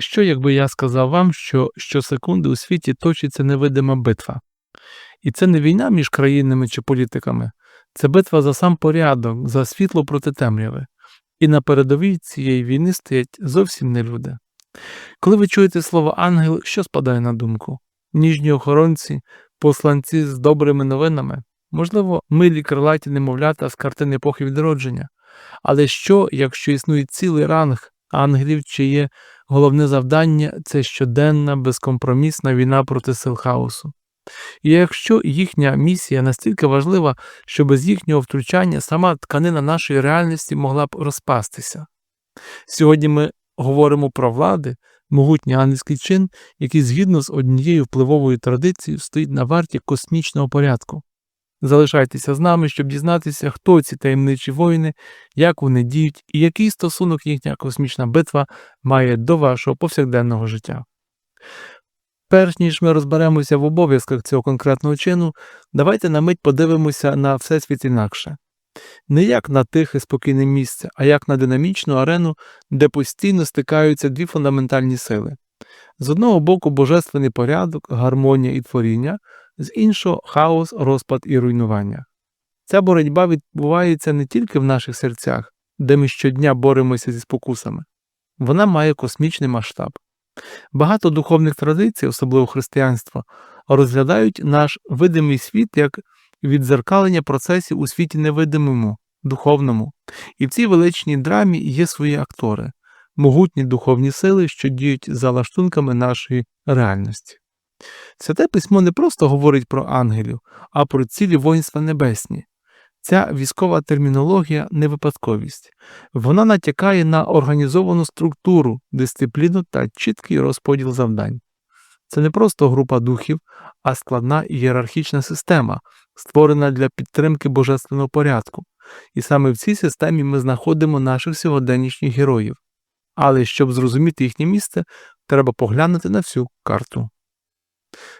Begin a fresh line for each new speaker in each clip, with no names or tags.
Що, якби я сказав вам, що щосекунди у світі точиться невидима битва? І це не війна між країнами чи політиками, це битва за сам порядок, за світло проти темряви. І на передовій цієї війни стоять зовсім не люди. Коли ви чуєте слово ангел, що спадає на думку? Ніжні охоронці, посланці з добрими новинами, можливо, милі крилаті немовлята з картин епохи відродження. Але що, якщо існує цілий ранг ангелів, чиє головне завдання це щоденна безкомпромісна війна проти сил хаосу? І якщо їхня місія настільки важлива, що без їхнього втручання сама тканина нашої реальності могла б розпастися. Сьогодні ми говоримо про влади, могутній ангельський чин, який згідно з однією впливовою традицією стоїть на варті космічного порядку. Залишайтеся з нами, щоб дізнатися, хто ці таємничі воїни, як вони діють і який стосунок їхня космічна битва має до вашого повсякденного життя. Перш ніж ми розберемося в обов'язках цього конкретного чину, давайте на мить подивимося на всесвіт інакше. Не як на тихе спокійне місце, а як на динамічну арену, де постійно стикаються дві фундаментальні сили. З одного боку божественний порядок, гармонія і творіння, з іншого хаос, розпад і руйнування. Ця боротьба відбувається не тільки в наших серцях, де ми щодня боремося зі спокусами, вона має космічний масштаб. Багато духовних традицій, особливо християнство, розглядають наш видимий світ як відзеркалення процесів у світі невидимому, духовному, і в цій величній драмі є свої актори, могутні духовні сили, що діють за лаштунками нашої реальності. Святе письмо не просто говорить про ангелів, а про цілі воїнства небесні. Ця військова термінологія не випадковість. Вона натякає на організовану структуру, дисципліну та чіткий розподіл завдань. Це не просто група духів, а складна ієрархічна система, створена для підтримки божественного порядку. І саме в цій системі ми знаходимо наших сьогоденнішніх героїв. Але щоб зрозуміти їхнє місце, треба поглянути на всю карту.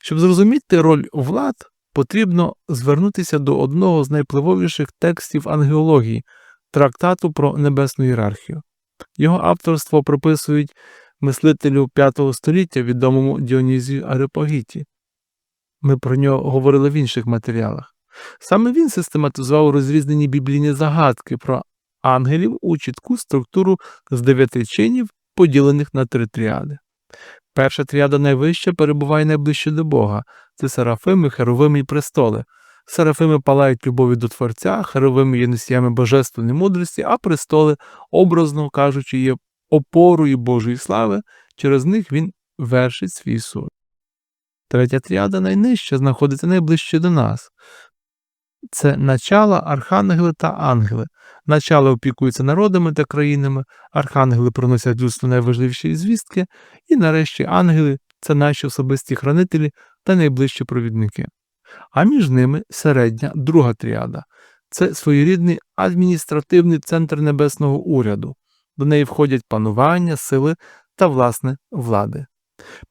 Щоб зрозуміти роль влад, потрібно звернутися до одного з найпливовіших текстів ангеології трактату про небесну ієрархію. Його авторство приписують мислителю V століття, відомому Діонізію Арепагіті. Ми про нього говорили в інших матеріалах. Саме він систематизував розрізнені біблійні загадки про ангелів у чітку структуру з дев'яти чинів, поділених на три тріади. Перша тріада найвища перебуває найближче до Бога це серафими, херовими і престоли. Серафими палають любові до Творця, херовими є носіями божественної мудрості, а престоли, образно кажучи, є опорою Божої слави, через них він вершить свій суд. Третя тріада найнижча знаходиться найближче до нас. Це начала, архангели та ангели. Начало опікуються народами та країнами, архангели приносять людству найважливіші звістки, і нарешті ангели це наші особисті хранителі та найближчі провідники. А між ними середня друга тріада це своєрідний адміністративний центр небесного уряду. До неї входять панування, сили та власне влади.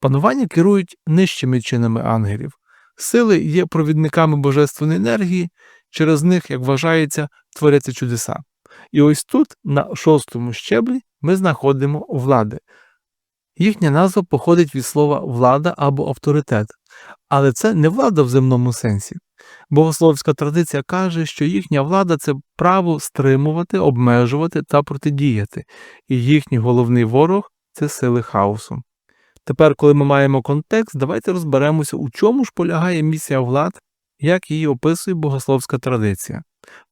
Панування керують нижчими чинами ангелів. Сили є провідниками божественної енергії, через них, як вважається, творяться чудеса. І ось тут, на шостому щеблі, ми знаходимо влади. Їхня назва походить від слова влада або авторитет, але це не влада в земному сенсі. Богословська традиція каже, що їхня влада це право стримувати, обмежувати та протидіяти, і їхній головний ворог це сили хаосу. Тепер, коли ми маємо контекст, давайте розберемося, у чому ж полягає місія влад, як її описує богословська традиція.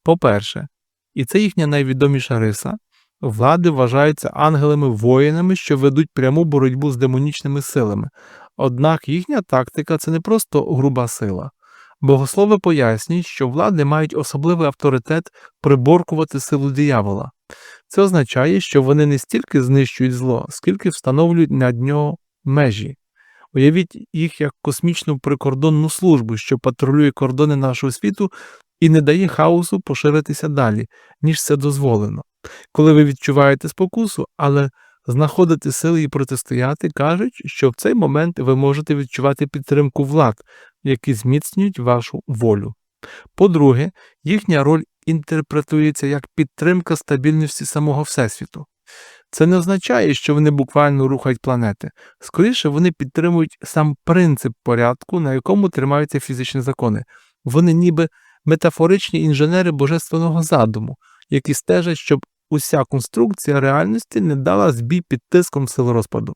По-перше, і це їхня найвідоміша риса, влади вважаються ангелами-воїнами, що ведуть пряму боротьбу з демонічними силами. Однак їхня тактика це не просто груба сила. Богослови пояснюють, що влади мають особливий авторитет приборкувати силу диявола. Це означає, що вони не стільки знищують зло, скільки встановлюють над нього межі. Уявіть їх як космічну прикордонну службу, що патрулює кордони нашого світу і не дає хаосу поширитися далі, ніж це дозволено. Коли ви відчуваєте спокусу, але знаходити сили і протистояти, кажуть, що в цей момент ви можете відчувати підтримку влад, які зміцнюють вашу волю. По-друге, їхня роль інтерпретується як підтримка стабільності самого Всесвіту. Це не означає, що вони буквально рухають планети. Скоріше вони підтримують сам принцип порядку, на якому тримаються фізичні закони. Вони ніби метафоричні інженери божественного задуму, які стежать, щоб уся конструкція реальності не дала збій під тиском сил розпаду.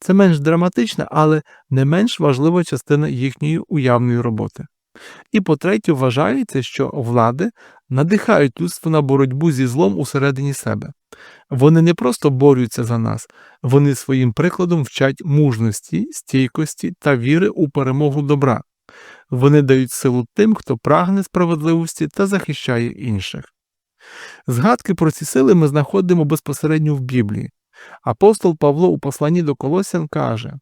Це менш драматична, але не менш важлива частина їхньої уявної роботи. І по-третє, вважається, що влади надихають людство на боротьбу зі злом усередині себе. Вони не просто борються за нас, вони своїм прикладом вчать мужності, стійкості та віри у перемогу добра. Вони дають силу тим, хто прагне справедливості та захищає інших. Згадки про ці сили ми знаходимо безпосередньо в Біблії. Апостол Павло у посланні до Колосян каже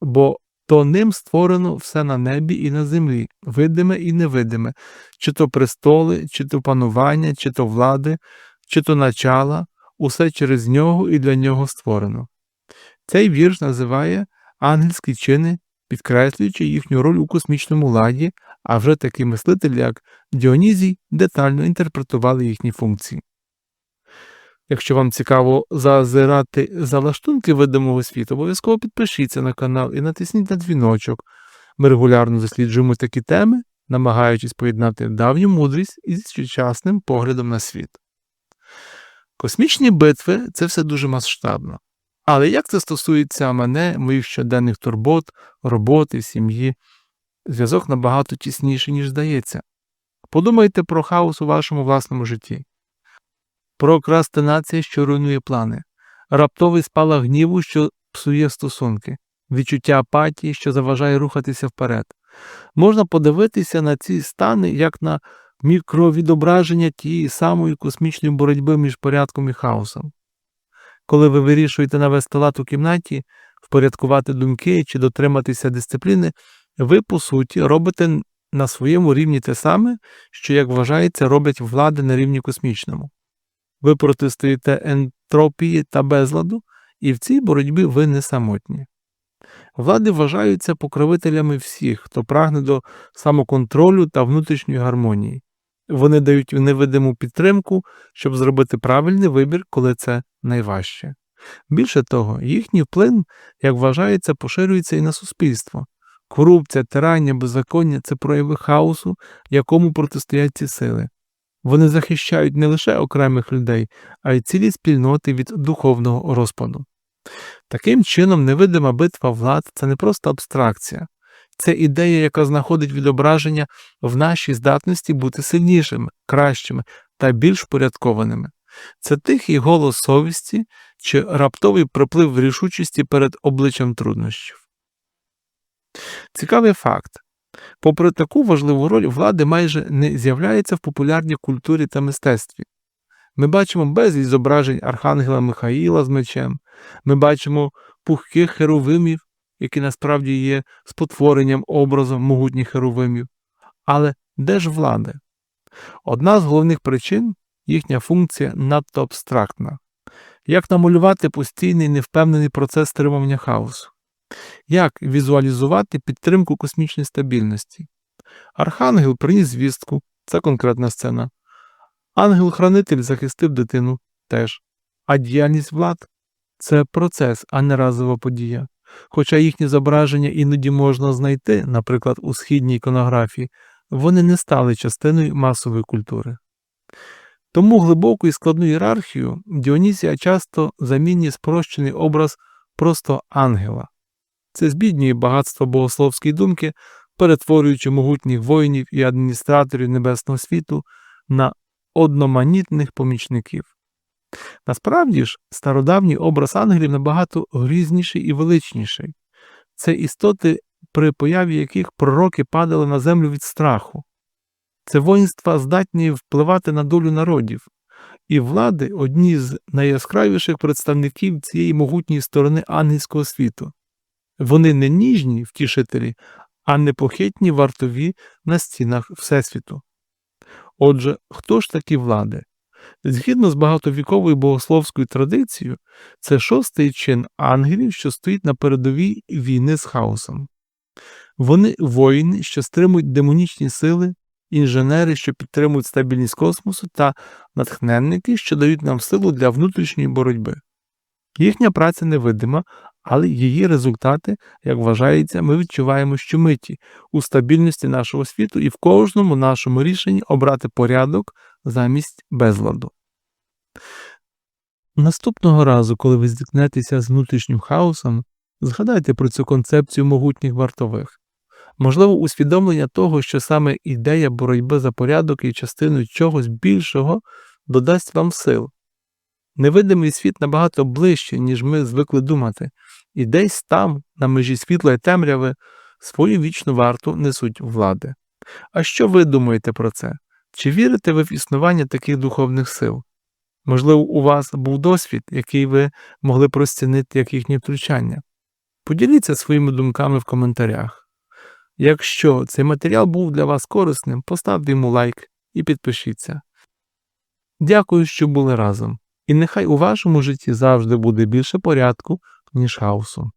бо то ним створено все на небі і на землі, видиме і невидиме, чи то престоли, чи то панування, чи то влади, чи то начала, усе через нього і для нього створено. Цей вірш називає ангельські чини, підкреслюючи їхню роль у космічному ладі, а вже такі мислителі, як Діонізій, детально інтерпретували їхні функції. Якщо вам цікаво зазирати за лаштунки видимого світу, обов'язково підпишіться на канал і натисніть на дзвіночок. Ми регулярно досліджуємо такі теми, намагаючись поєднати давню мудрість із сучасним поглядом на світ. Космічні битви це все дуже масштабно. Але як це стосується мене, моїх щоденних турбот, роботи, сім'ї, зв'язок набагато тісніший, ніж здається. Подумайте про хаос у вашому власному житті прокрастинація, що руйнує плани, раптовий спалах гніву, що псує стосунки, відчуття апатії, що заважає рухатися вперед. Можна подивитися на ці стани як на мікровідображення тієї самої космічної боротьби між порядком і хаосом. Коли ви вирішуєте навести лад у кімнаті, впорядкувати думки чи дотриматися дисципліни, ви, по суті, робите на своєму рівні те саме, що, як вважається, роблять влади на рівні космічному ви протистоїте ентропії та безладу, і в цій боротьбі ви не самотні. Влади вважаються покровителями всіх, хто прагне до самоконтролю та внутрішньої гармонії. Вони дають невидиму підтримку, щоб зробити правильний вибір, коли це найважче. Більше того, їхній вплив, як вважається, поширюється і на суспільство. Корупція, тирання, беззаконня це прояви хаосу, якому протистоять ці сили. Вони захищають не лише окремих людей, а й цілі спільноти від духовного розпаду. Таким чином, невидима битва влад це не просто абстракція, це ідея, яка знаходить відображення в нашій здатності бути сильнішими, кращими та більш впорядкованими. Це тихий голос совісті чи раптовий приплив рішучості перед обличчям труднощів. Цікавий факт Попри таку важливу роль, влади майже не з'являється в популярній культурі та мистецтві. Ми бачимо безліч зображень Архангела Михаїла з мечем, ми бачимо пухких херовимів, які насправді є спотворенням образом могутніх херовимів. Але де ж влади? Одна з головних причин їхня функція надто абстрактна. Як намалювати постійний невпевнений процес стримування хаосу? Як візуалізувати підтримку космічної стабільності? Архангел приніс звістку, це конкретна сцена. Ангел-хранитель захистив дитину теж. А діяльність влад це процес, а не разова подія. Хоча їхні зображення іноді можна знайти, наприклад, у східній іконографії, вони не стали частиною масової культури. Тому глибоку і складну ієрархію Діонісія часто замінює спрощений образ просто ангела. Це збіднює багатство богословської думки, перетворюючи могутніх воїнів і адміністраторів небесного світу на одноманітних помічників. Насправді ж, стародавній образ ангелів набагато грізніший і величніший це істоти, при появі яких пророки падали на землю від страху, це воїнства здатні впливати на долю народів, і влади одні з найяскравіших представників цієї могутньої сторони ангельського світу. Вони не ніжні втішителі, а непохитні вартові на стінах Всесвіту. Отже, хто ж такі влади? Згідно з багатовіковою богословською традицією, це шостий чин ангелів, що стоїть на передовій війни з хаосом. Вони воїни, що стримують демонічні сили, інженери, що підтримують стабільність космосу, та натхненники, що дають нам силу для внутрішньої боротьби. Їхня праця невидима, але її результати, як вважається, ми відчуваємо щомиті у стабільності нашого світу і в кожному нашому рішенні обрати порядок замість безладу. Наступного разу, коли ви зіткнетеся з внутрішнім хаосом, згадайте про цю концепцію могутніх вартових. Можливо, усвідомлення того, що саме ідея боротьби за порядок є частиною чогось більшого, додасть вам сил. Невидимий світ набагато ближче, ніж ми звикли думати, і десь там, на межі світла і темряви, свою вічну варту несуть влади. А що ви думаєте про це? Чи вірите ви в існування таких духовних сил? Можливо, у вас був досвід, який ви могли б розцінити як їхнє втручання? Поділіться своїми думками в коментарях. Якщо цей матеріал був для вас корисним, поставте йому лайк і підпишіться. Дякую, що були разом. І нехай у вашому житті завжди буде більше порядку, ніж хаосу.